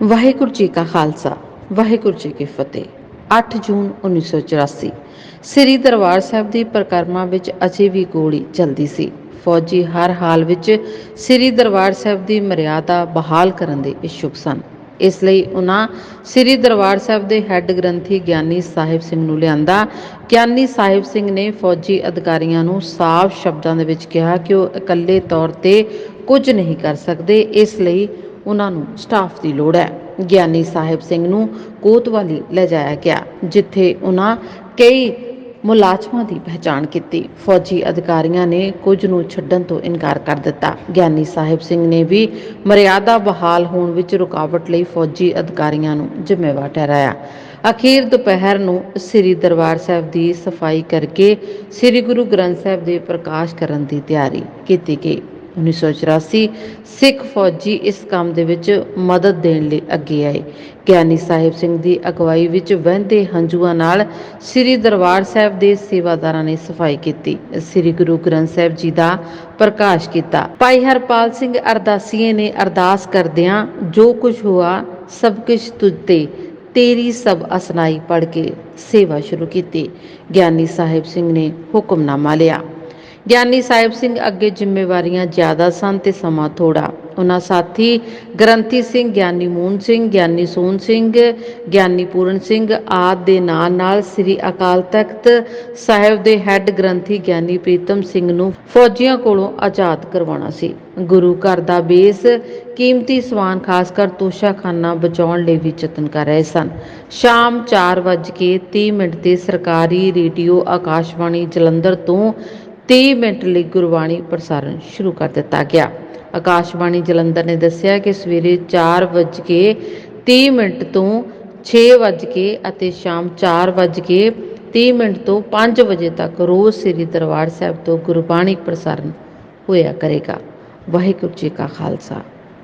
ਵਾਹਿਗੁਰੂ ਜੀ ਕਾ ਖਾਲਸਾ, ਵਾਹਿਗੁਰੂ ਜੀ ਕੀ ਫਤਿਹ। 8 ਜੂਨ 1984 ਸ੍ਰੀ ਦਰਬਾਰ ਸਾਹਿਬ ਦੀ ਪ੍ਰਕਰਮਾ ਵਿੱਚ ਅਜੇ ਵੀ ਗੋਲੀ ਚੱਲਦੀ ਸੀ। ਫੌਜੀ ਹਰ ਹਾਲ ਵਿੱਚ ਸ੍ਰੀ ਦਰਬਾਰ ਸਾਹਿਬ ਦੀ ਮਰਿਆਦਾ ਬਹਾਲ ਕਰਨ ਦੇ ਇਛੁਕ ਸਨ। ਇਸ ਲਈ ਉਹਨਾਂ ਸ੍ਰੀ ਦਰਬਾਰ ਸਾਹਿਬ ਦੇ ਹੈੱਡ ਗ੍ਰੰਥੀ ਗਿਆਨੀ ਸਾਹਿਬ ਸਿੰਘ ਨੂੰ ਲਿਆਂਦਾ। ਗਿਆਨੀ ਸਾਹਿਬ ਸਿੰਘ ਨੇ ਫੌਜੀ ਅਧਿਕਾਰੀਆਂ ਨੂੰ ਸਾਫ਼ ਸ਼ਬਦਾਂ ਦੇ ਵਿੱਚ ਕਿਹਾ ਕਿ ਉਹ ਇਕੱਲੇ ਤੌਰ ਤੇ ਕੁਝ ਨਹੀਂ ਕਰ ਸਕਦੇ। ਇਸ ਲਈ ਉਹਨਾਂ ਨੂੰ ਸਟਾਫ ਦੀ ਲੋੜ ਹੈ। ਗਿਆਨੀ ਸਾਹਿਬ ਸਿੰਘ ਨੂੰ ਕੋਤਵਾਲੀ ਲਿਜਾਇਆ ਗਿਆ, ਜਿੱਥੇ ਉਹਨਾਂ ਕਈ ਮੁਲਾਜ਼ਮਾਂ ਦੀ ਪਹਿਚਾਣ ਕੀਤੀ। ਫੌਜੀ ਅਧਿਕਾਰੀਆਂ ਨੇ ਕੁਝ ਨੂੰ ਛੱਡਣ ਤੋਂ ਇਨਕਾਰ ਕਰ ਦਿੱਤਾ। ਗਿਆਨੀ ਸਾਹਿਬ ਸਿੰਘ ਨੇ ਵੀ ਮਰਿਆਦਾ ਬਹਾਲ ਹੋਣ ਵਿੱਚ ਰੁਕਾਵਟ ਲਈ ਫੌਜੀ ਅਧਿਕਾਰੀਆਂ ਨੂੰ ਜ਼ਿੰਮੇਵਾਰ ਠਹਿਰਾਇਆ। ਅਖੀਰ ਦੁਪਹਿਰ ਨੂੰ ਸ੍ਰੀ ਦਰਬਾਰ ਸਾਹਿਬ ਦੀ ਸਫ਼ਾਈ ਕਰਕੇ ਸ੍ਰੀ ਗੁਰੂ ਗ੍ਰੰਥ ਸਾਹਿਬ ਦੇ ਪ੍ਰਕਾਸ਼ ਕਰਨ ਦੀ ਤਿਆਰੀ ਕੀਤੀ ਗਈ। 1984 ਸਿੱਖ ਫੌਜੀ ਇਸ ਕੰਮ ਦੇ ਵਿੱਚ ਮਦਦ ਦੇਣ ਲਈ ਅੱਗੇ ਆਏ। ਗਿਆਨੀ ਸਾਹਿਬ ਸਿੰਘ ਦੀ ਅਗਵਾਈ ਵਿੱਚ ਵਹਿੰਦੇ ਹੰਝੂਆਂ ਨਾਲ ਸ੍ਰੀ ਦਰਬਾਰ ਸਾਹਿਬ ਦੇ ਸੇਵਾਦਾਰਾਂ ਨੇ ਸਫ਼ਾਈ ਕੀਤੀ। ਸ੍ਰੀ ਗੁਰੂ ਗ੍ਰੰਥ ਸਾਹਿਬ ਜੀ ਦਾ ਪ੍ਰਕਾਸ਼ ਕੀਤਾ। ਭਾਈ ਹਰਪਾਲ ਸਿੰਘ ਅਰਦਾਸੀਏ ਨੇ ਅਰਦਾਸ ਕਰਦਿਆਂ ਜੋ ਕੁਝ ਹੁਆ, ਸਭ ਕੁਝ ਤੁਝ ਤੇ, ਤੇਰੀ ਸਭ ਅਸਨਾਈ ਪੜ ਕੇ ਸੇਵਾ ਸ਼ੁਰੂ ਕੀਤੀ। ਗਿਆਨੀ ਸਾਹਿਬ ਸਿੰਘ ਨੇ ਹੁਕਮਨਾਮਾ ਲਿਆ। ਗਿਆਨੀ ਸਾਹਿਬ ਸਿੰਘ ਅੱਗੇ ਜ਼ਿੰਮੇਵਾਰੀਆਂ ਜ਼ਿਆਦਾ ਸਨ ਤੇ ਸਮਾਂ ਥੋੜਾ ਉਹਨਾਂ ਸਾਥੀ ਗ੍ਰੰਥੀ ਸਿੰਘ, ਗਿਆਨੀ ਮੂਨ ਸਿੰਘ, ਗਿਆਨੀ ਸੋਨ ਸਿੰਘ, ਗਿਆਨੀ ਪੂਰਨ ਸਿੰਘ ਆਦ ਦੇ ਨਾਲ ਨਾਲ ਸ੍ਰੀ ਅਕਾਲ ਤਖਤ ਸਾਹਿਬ ਦੇ ਹੈੱਡ ਗ੍ਰੰਥੀ ਗਿਆਨੀ ਪ੍ਰੀਤਮ ਸਿੰਘ ਨੂੰ ਫੌਜੀਆਂ ਕੋਲੋਂ ਆਜ਼ਾਦ ਕਰਵਾਉਣਾ ਸੀ। ਗੁਰੂ ਘਰ ਦਾ ਬੇਸ ਕੀਮਤੀ ਸਮਾਨ ਖਾਸ ਕਰ ਤੋਸ਼ਾਖਾਨਾ ਬਚਾਉਣ ਲਈ ਵੀ ਯਤਨ ਕਰ ਰਹੇ ਸਨ। ਸ਼ਾਮ 4:30 ਮਿੰਟ ਤੇ ਸਰਕਾਰੀ ਰੇਡੀਓ ਆਕਾਸ਼ਵਾਣੀ ਜਲੰਧਰ ਤੋਂ 30 ਮਿੰਟ ਲਈ ਗੁਰਬਾਣੀ ਪ੍ਰਸਾਰਣ ਸ਼ੁਰੂ ਕਰ ਦਿੱਤਾ ਗਿਆ। ਆਕਾਸ਼ਵਾਣੀ ਜਲੰਧਰ ਨੇ ਦੱਸਿਆ ਕਿ ਸਵੇਰੇ 4:30 ਮਿੰਟ ਤੋਂ 6:00 ਅਤੇ ਸ਼ਾਮ 4:30 ਮਿੰਟ ਤੋਂ 5 ਵਜੇ ਤੱਕ ਰੋਜ਼ ਸ੍ਰੀ ਦਰਬਾਰ ਸਾਹਿਬ ਤੋਂ ਗੁਰਬਾਣੀ ਪ੍ਰਸਾਰਣ ਹੋਇਆ ਕਰੇਗਾ। ਵਾਹਿਗੁਰੂ ਜੀ ਕਾ ਖਾਲਸਾ,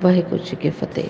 ਵਾਹਿਗੁਰੂ ਜੀ ਕੀ ਫਤਿਹ।